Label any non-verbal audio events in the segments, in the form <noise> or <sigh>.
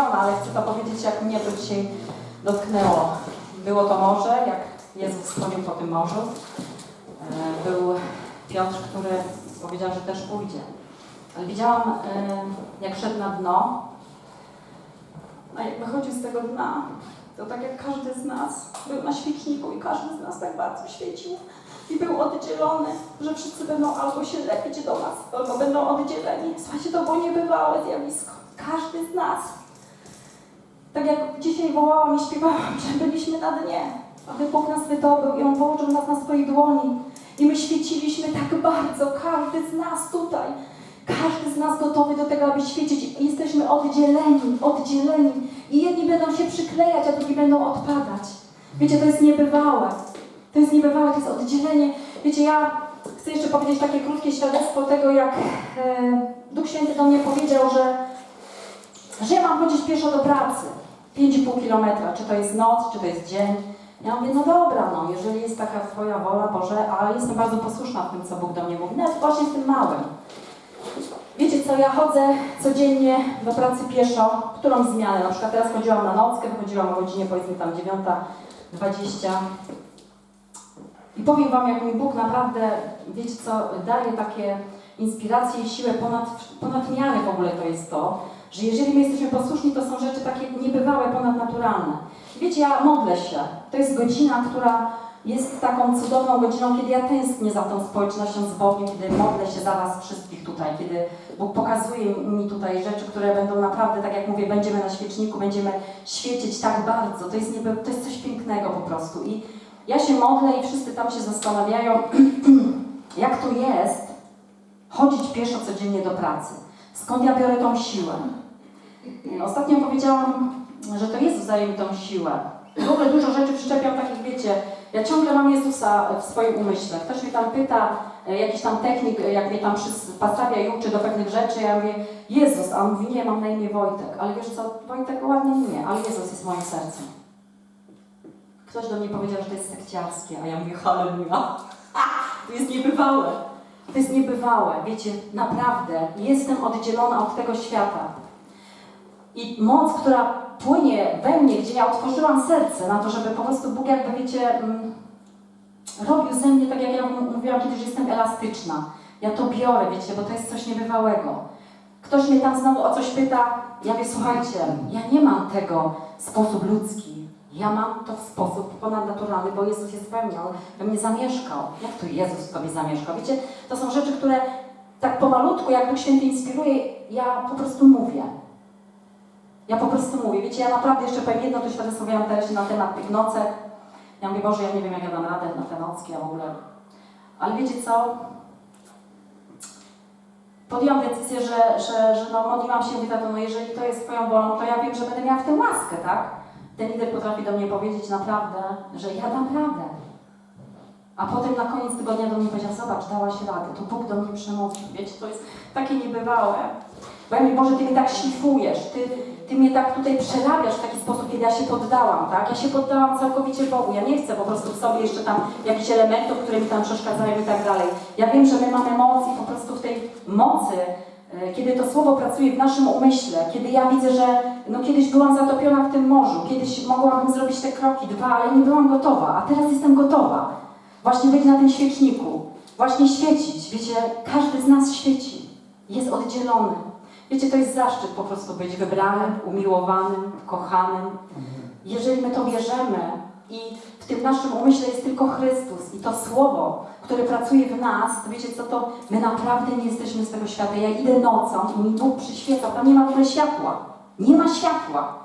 ale chcę to powiedzieć, jak mnie to dzisiaj dotknęło. Było to morze, jak Jezus chodził po tym morzu. E, Był Piotr, który powiedział, że też pójdzie. Ale widziałam, e, jak szedł na dno, a jak wychodził z tego dna, to tak jak każdy z nas był na świeczniku i każdy z nas tak bardzo świecił i był oddzielony, że wszyscy będą albo się lepić do nas, albo będą oddzieleni. Słuchajcie, to było niebywałe zjawisko. Każdy z nas. Tak jak dzisiaj wołałam i śpiewałam, że byliśmy na dnie, aby Bóg nas wydobył i On położył nas na swojej dłoni. I my świeciliśmy tak bardzo, każdy z nas tutaj. Każdy z nas gotowy do tego, aby świecić. Jesteśmy oddzieleni, oddzieleni. I jedni będą się przyklejać, a drugi będą odpadać. Wiecie, to jest niebywałe. To jest niebywałe, to jest oddzielenie. Wiecie, ja chcę jeszcze powiedzieć takie krótkie świadectwo tego, jak e, Duch Święty do mnie powiedział, że, że ja mam chodzić pieszo do pracy. 5,5 kilometra, czy to jest noc, czy to jest dzień. Ja mówię, no dobra, no, jeżeli jest taka Twoja wola, Boże, a jestem bardzo posłuszna w tym, co Bóg do mnie mówi, nawet właśnie w tym małym. Wiecie co, ja chodzę codziennie do pracy pieszo, którą zmianę, na przykład teraz chodziłam na nockę, wychodziłam o godzinie powiedzmy tam 9.20 i powiem Wam, jak mi Bóg naprawdę, wiecie co, daje takie inspiracje i siłę ponad, ponad miarę w ogóle to jest to, że jeżeli my jesteśmy posłuszni, to są rzeczy takie niebywałe, ponadnaturalne. Wiecie, ja modlę się. To jest godzina, która jest taką cudowną godziną, kiedy ja tęsknię za tą społecznością z Bogiem, kiedy modlę się za Was wszystkich tutaj, kiedy Bóg pokazuje mi tutaj rzeczy, które będą naprawdę, tak jak mówię, będziemy na świeczniku, będziemy świecić tak bardzo. To jest, to jest coś pięknego po prostu. I ja się modlę i wszyscy tam się zastanawiają, <clears throat> jak to jest chodzić pieszo codziennie do pracy. Skąd ja biorę tą siłę? Ostatnio powiedziałam, że to Jezus daje mi tą siłę. W ogóle dużo rzeczy przyczepiam takich, wiecie, ja ciągle mam Jezusa w swoim umyśle. Ktoś mnie tam pyta, e, jakiś tam technik, e, jak mnie tam przystawia i uczy do pewnych rzeczy, ja mówię, Jezus, a on mówi, nie, mam na imię Wojtek. Ale wiesz co, Wojtek ładnie nie, ale Jezus jest moim sercem. Ktoś do mnie powiedział, że to jest sekciarskie, a ja mówię, halleluja. <laughs> To jest niebywałe. To jest niebywałe. Wiecie, naprawdę, jestem oddzielona od tego świata. I moc, która płynie we mnie, gdzie ja otworzyłam serce na to, żeby po prostu Bóg jakby, wiecie, mm, robił ze mnie, tak jak ja mówiłam kiedyś, że jestem elastyczna. Ja to biorę, wiecie, bo to jest coś niebywałego. Ktoś mnie tam znowu o coś pyta, ja mówię, słuchajcie, ja nie mam tego w sposób ludzki. Ja mam to w sposób ponadnaturalny, bo Jezus jest we mnie, On we mnie zamieszkał. Jak to Jezus w Tobie zamieszkał? Wiecie, to są rzeczy, które tak pomalutku, jak Duch Święty inspiruje, ja po prostu mówię. Ja po prostu mówię, wiecie, ja naprawdę jeszcze powiem jedno, to świadectwo miałam teraz na temat tych nocek. Ja mówię, Boże, ja nie wiem, jak ja dam radę na te nocki, a w ogóle. Ale wiecie co? Podjęłam decyzję, że, że, że no, modliłam się, mówię, tato, no jeżeli to jest Twoją wolą, to ja wiem, że będę miała w tym łaskę, tak? Ten lider potrafi do mnie powiedzieć naprawdę, że ja dam radę. A potem na koniec tygodnia do mnie powiedział, zobacz, dałaś radę, to Bóg do mnie przemówił. Wiecie, to jest takie niebywałe. Bo ja mówię, Boże, Ty mnie tak szlifujesz, Ty, ty mnie tak tutaj przerabiasz w taki sposób, kiedy ja się poddałam, tak? Ja się poddałam całkowicie Bogu. Ja nie chcę po prostu w sobie jeszcze tam jakichś elementów, które mi tam przeszkadzają i tak dalej. Ja wiem, że my mamy moc i po prostu w tej mocy, e, kiedy to słowo pracuje w naszym umyśle, kiedy ja widzę, że no kiedyś byłam zatopiona w tym kiedyś mogłabym zrobić te kroki, dwa, ale nie byłam gotowa, a teraz jestem gotowa. Właśnie być na tym świeczniku, właśnie świecić. Wiecie, każdy z nas świeci, jest oddzielony. Wiecie, to jest zaszczyt po prostu być wybranym, umiłowanym, kochanym. Jeżeli my to bierzemy i w tym naszym umyśle jest tylko Chrystus i to Słowo, które pracuje w nas, to wiecie co, to my naprawdę nie jesteśmy z tego świata. Ja idę nocą i mi Bóg przyświeca, tam nie ma w ogóle światła. Nie ma światła.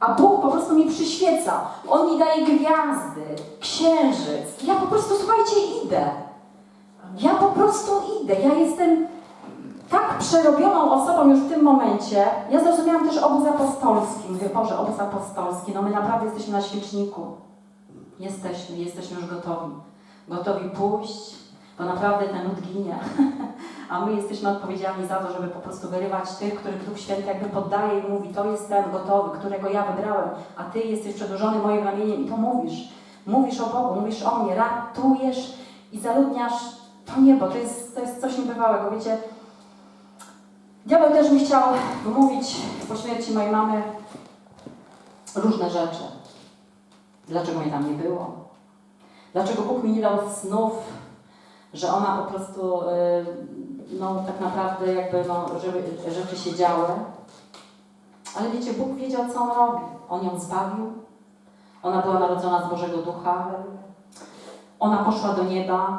A Bóg po prostu mi przyświeca. On mi daje gwiazdy, księżyc. Ja po prostu, słuchajcie, idę. Ja po prostu idę. Ja jestem tak przerobioną osobą już w tym momencie. Ja zrozumiałam też obóz apostolski. Mówię, Boże, obóz apostolski. No my naprawdę jesteśmy na świeczniku. Jesteśmy, jesteśmy już gotowi. Gotowi pójść, bo naprawdę ten lud ginie. <laughs> A my jesteśmy odpowiedzialni za to, żeby po prostu wyrywać tych, których Duch Święty jakby poddaje i mówi, to jest ten gotowy, którego ja wybrałem, a Ty jesteś przedłużony moim ramieniem i to mówisz. Mówisz o Bogu, mówisz o mnie, ratujesz i zaludniasz to niebo. To jest, to jest coś niebywałego. Wiecie, Diabeł też mi chciał wmówić po śmierci mojej mamy różne rzeczy. Dlaczego mnie tam nie było? Dlaczego Bóg mi nie dał snów, że ona po prostu, y, no tak naprawdę jakby, no, żeby rzeczy się działy. Ale wiecie, Bóg wiedział, co On robi. On ją zbawił. Ona była narodzona z Bożego Ducha. Ona poszła do nieba.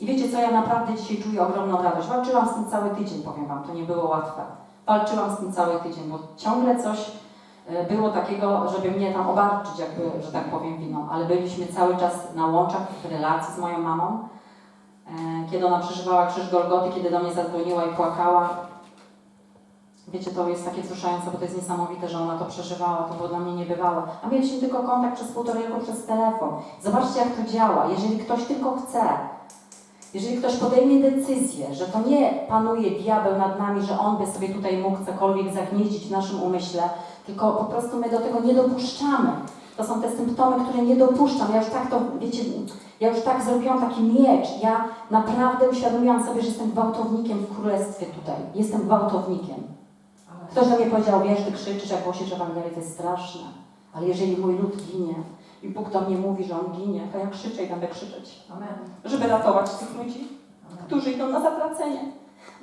I wiecie co, ja naprawdę dzisiaj czuję ogromną radość. Walczyłam z tym cały tydzień, powiem Wam, to nie było łatwe. Walczyłam z tym cały tydzień, bo ciągle coś e, było takiego, żeby mnie tam obarczyć, jakby, że tak powiem, winą. Ale byliśmy cały czas na łączach w relacji z moją mamą. E, Kiedy ona przeżywała krzyż Golgoty, kiedy do mnie zadzwoniła i płakała. Wiecie, to jest takie wzruszające, bo to jest niesamowite, że ona to przeżywała, to było dla mnie niebywałe. A mieliśmy tylko kontakt przez półtorej roku przez telefon. Zobaczcie, jak to działa. Jeżeli ktoś tylko chce, jeżeli ktoś podejmie decyzję, że to nie panuje diabeł nad nami, że on by sobie tutaj mógł cokolwiek zagnieździć w naszym umyśle, tylko po prostu my do tego nie dopuszczamy. To są te symptomy, które nie dopuszczam. Ja już tak to, wiecie, ja już tak zrobiłam taki miecz. Ja naprawdę uświadomiłam sobie, że jestem gwałtownikiem w królestwie tutaj. Jestem gwałtownikiem. Ktoś do mnie powiedział, wiesz, ty krzyczysz, jak głosisz Ewangelię, to jest straszne. Ale jeżeli mój lud ginie i Bóg do mnie mówi, że on ginie, to ja krzyczę i będę krzyczeć Amen. żeby ratować tych ludzi, którzy idą na zatracenie.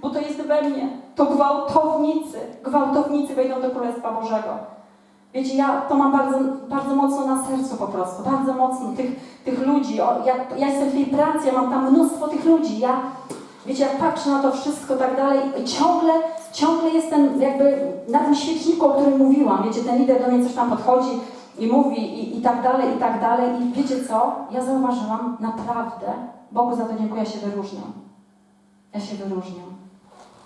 Bo to jest we mnie. To gwałtownicy, gwałtownicy wejdą do Królestwa Bożego. Wiecie, ja to mam bardzo, bardzo mocno na sercu po prostu, bardzo mocno tych, tych ludzi. O, ja, ja jestem w tej pracy, ja mam tam mnóstwo tych ludzi. Ja, wiecie, jak patrzę na to wszystko tak dalej, i ciągle, ciągle jestem jakby na tym świeczniku, o którym mówiłam. Wiecie, ten lider do mnie coś tam podchodzi i mówi i, i tak dalej, i tak dalej. I wiecie co? Ja zauważyłam naprawdę, Bogu za to dziękuję, ja się wyróżniam. Ja się wyróżniam.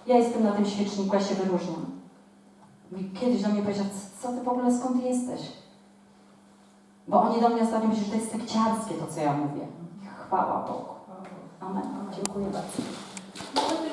Ja jestem na tym świeczniku, ja się wyróżniam. Kiedyś do mnie powiedział, co ty w ogóle, skąd ty jesteś? Bo oni do mnie ostatnio myśleli, że to jest sekciarskie to, co ja mówię. Chwała Bogu. Amen. Dziękuję bardzo.